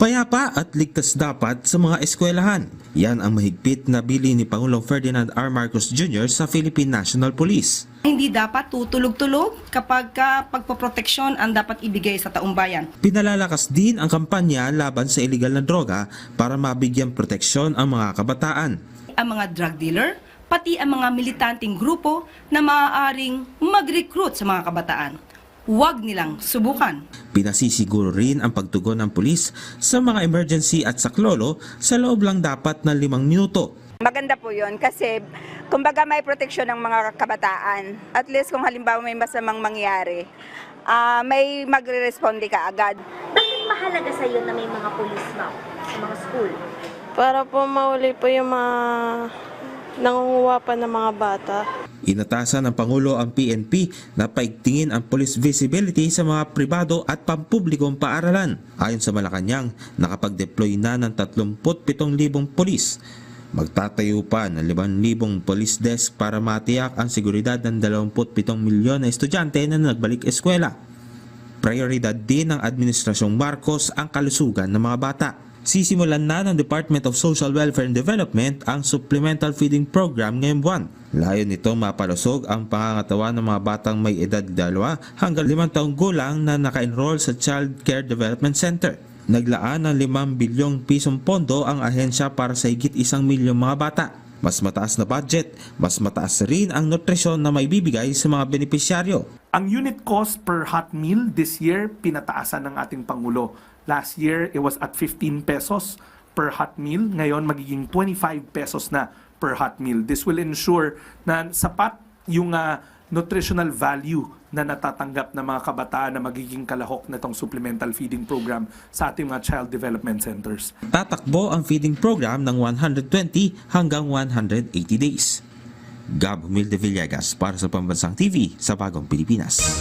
Payapa at ligtas dapat sa mga eskwelahan. Yan ang mahigpit na bili ni Pangulong Ferdinand R. Marcos Jr. sa Philippine National Police. Hindi dapat tutulog-tulog kapag ka pagpoproteksyon ang dapat ibigay sa taong bayan. Pinalalakas din ang kampanya laban sa illegal na droga para mabigyan proteksyon ang mga kabataan. Ang mga drug dealer, pati ang mga militanteng grupo na maaaring mag-recruit sa mga kabataan. Huwag nilang subukan. Pinasisiguro rin ang pagtugon ng pulis sa mga emergency at saklolo sa loob lang dapat ng limang minuto. Maganda po yun kasi kumbaga may proteksyon ng mga kabataan. At least kung halimbawa may masamang mangyari, ah, may magre-responde ka agad. Bakit mahalaga sa iyo na may mga pulis ma'am sa mga school? Para po mauli po yung mga nangunguha pa ng mga bata. Inatasan ng Pangulo ang PNP na paigtingin ang police visibility sa mga pribado at pampublikong paaralan. Ayon sa Malacanang, nakapag-deploy na ng 37,000 polis. Magtatayo pa ng 5,000 police desk para matiyak ang seguridad ng 27 milyon na estudyante na nagbalik eskwela. Prioridad din ng Administrasyong Marcos ang kalusugan ng mga bata. Sisimulan na ng Department of Social Welfare and Development ang Supplemental Feeding Program ngayong buwan. Layo nito mapalusog ang pangangatawan ng mga batang may edad 2 hanggang 5 taong gulang na naka-enroll sa Child Care Development Center. Naglaan ng 5 bilyong pisong pondo ang ahensya para sa higit isang milyong mga bata. Mas mataas na budget, mas mataas rin ang nutrisyon na may bibigay sa mga benepisyaryo. Ang unit cost per hot meal this year, pinataasan ng ating Pangulo. Last year, it was at 15 pesos per hot meal. Ngayon, magiging 25 pesos na per hot meal. This will ensure na sapat yung ah, nutritional value na natatanggap ng mga kabataan na magiging kalahok na itong supplemental feeding program sa ating mga child development centers. Tatakbo ang feeding program ng 120 hanggang 180 days. Gab Humilde Villegas para sa Pambansang TV sa Bagong Pilipinas.